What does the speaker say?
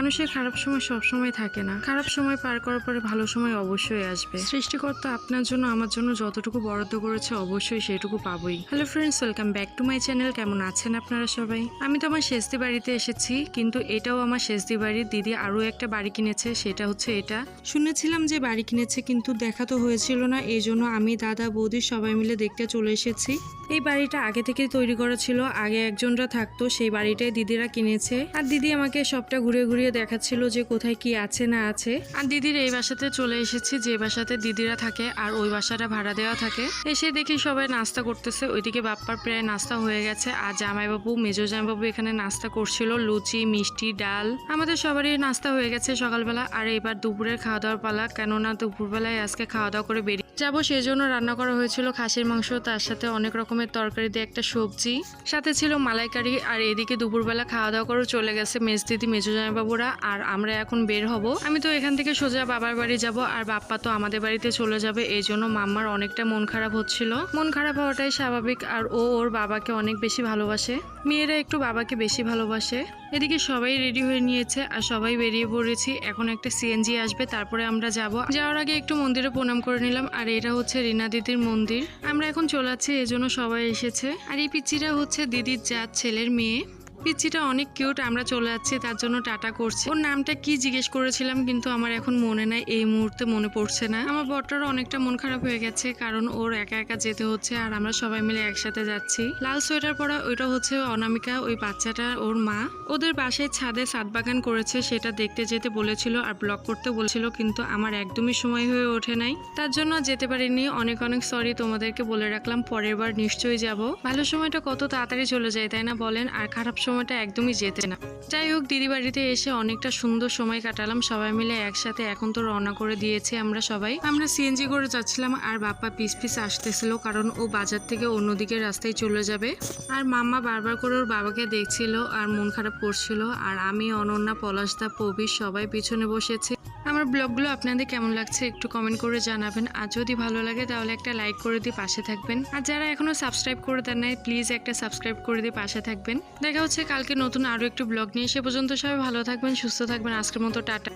মানুষের খারাপ সময় সব সময় থাকে না। খারাপ সময় পার করার পরে ভালো সময় অবশ্যই আসবে। সৃষ্টিকর্তা আপনার জন্য, আমার জন্য যতটুকু বরাদ্দ করেছে অবশ্যই সেটুকু পাবই। Hello friends welcome back to my channel কেমন আছেন আপনারা সবাই? আমি তো আমার শেষদি বাড়িতে এসেছি, কিন্তু এটাও আমার শেষদি বাড়ির দিদি আরও একটা বাড়ি কিনেছে, সেটা হচ্ছে এটা। শুনেছিলাম যে বাড়ি কিনেছে, কিন্তু দেখা তো হয়েছিল না, এই জন্য আমি দাদা, বৌদি সবাই মিলে দেখতে চলে এসেছি। এই বাড়িটা আগে থেকে তৈরি করা ছিল, আগে একজনরা থাকতো, সেই বাড়িটাই দিদিরা কিনেছে। আর দিদি আমাকে সবটা ঘুরে ঘুরিয়ে দেখাচ্ছিল যে কোথায় কি আছে না আছে। আর দিদির এই বাসাতে চলে এসেছি, যে বাসাতে দিদিরা থাকে আর ওই বাসাটা ভাড়া দেওয়া থাকে। এসে দেখি সবাই নাস্তা করতেছে। ওইদিকে বাপ্পার প্রায় নাস্তা হয়ে গেছে আর জামাইবাবু, মেজো জামাইবাবু এখানে নাস্তা করছিল, লুচি, মিষ্টি, ডাল। আমাদের সবারই নাস্তা হয়ে গেছে সকালবেলা। আর এবার দুপুরের খাওয়া দাওয়ার পালা, কেননা দুপুরবেলায় আজকে খাওয়া দাওয়া করে বেরিয়ে যাব সেই জন্য রান্না করা হয়েছিল খাসির মাংস, তার সাথে অনেক রকমের তরকারি দিয়ে একটা সবজি। সাথে ছিল মালাইকারি, আর এদিকে দুপুরবেলা খাওয়া দাওয়া করে চলে গেছে মেজ দিদি, মেজো জামাইবাবুরা। আর আমরা এখন বের হব। আমি তো এখান থেকে সোজা বাবার বাড়ি যাব, আর বাপ্পা তো আমাদের বাড়িতে চলে যাবে, এই জন্য মাম্মার অনেকটা মন খারাপ হচ্ছিল। মন খারাপ হওয়াটাই স্বাভাবিক, আর ও ওর বাবাকে অনেক বেশি ভালোবাসে। মেয়েরা একটু বাবাকে বেশি ভালোবাসে। এদিকে সবাই রেডি হয়ে নিয়েছে, আর সবাই বেরিয়ে পড়েছি। এখন একটা সিএনজি আসবে, তারপরে আমরা যাব। যাওয়ার আগে একটু মন্দিরে প্রণাম করে নিলাম, আর এটা হচ্ছে রিনা দিদির মন্দির। আমরা এখন চলে এজন্য সবাই এসেছে। আর এই পিচিরা হচ্ছে দিদির জাত ছেলের মেয়ে। পিচ্চিটা অনেক কিউট, আমরা চলে যাচ্ছি, তার জন্য টাটা করছি। ওর নামটা কি জিজ্ঞেস করেছিলাম, কিন্তু আমার এখন মনে নাই, এই মুহূর্তে মনে পড়ছে না। আমার বটটারও অনেকটা মন খারাপ হয়ে গেছে, কারণ ওর একা একা যেতে হচ্ছে, আর আমরা সবাই মিলে একসাথে যাচ্ছি। লাল সোয়েটার পরা ওইটা হচ্ছে অনামিকা, ওই বাচ্চাটা ওর মা। ওদের বাসায় ছাদে সাত বাগান করেছে, সেটা দেখতে যেতে বলেছিল আর ব্লগ করতে বলেছিল, কিন্তু আমার একদমই সময় হয়ে ওঠে নাই। তার জন্য যেতে পারিনি, অনেক অনেক সরি তোমাদেরকে বলে রাখলাম, পরের বার নিশ্চয়ই যাব। ভালো সময়টা কত তাড়াতাড়ি চলে যায়, তাই না বলেন? আর খারাপ সময়টা একদমই যেতে না। যাই হোক, দিদি বাড়িতে এসে অনেকটা সুন্দর সময় কাটালাম। সবাই মিলে একসাথে এখন তো রওনা করে দিয়েছে আমরা সবাই। আমরা সিএনজি করে যাচ্ছিলাম আর বাপ্পা পিস পিস আসতেছিল কারণ ও বাজার থেকে অন্যদিকে রাস্তায় চলে যাবে। আর মাম্মা বারবার করে ওর বাবাকে দেখছিল আর মন খারাপ করছিল। আর আমি, অনন্যা, পলাশদা পবির সবাই পিছনে বসেছি। আমার ব্লগগুলো আপনাদের কেমন লাগছে একটু কমেন্ট করে জানাবেন। আর যদি ভালো লাগে তাহলে একটা লাইক করে দিয়ে পাশে থাকবেন। আর যারা এখনও সাবস্ক্রাইব করে দেন নাই প্লিজ একটা সাবস্ক্রাইব করে দিয়ে পাশে থাকবেন। দেখা হচ্ছে কালকে নতুন আরও একটু ব্লগ নিয়ে সে পর্যন্ত সবাই ভালো থাকবেন, সুস্থ থাকবেন। আজকের মতো টাটা।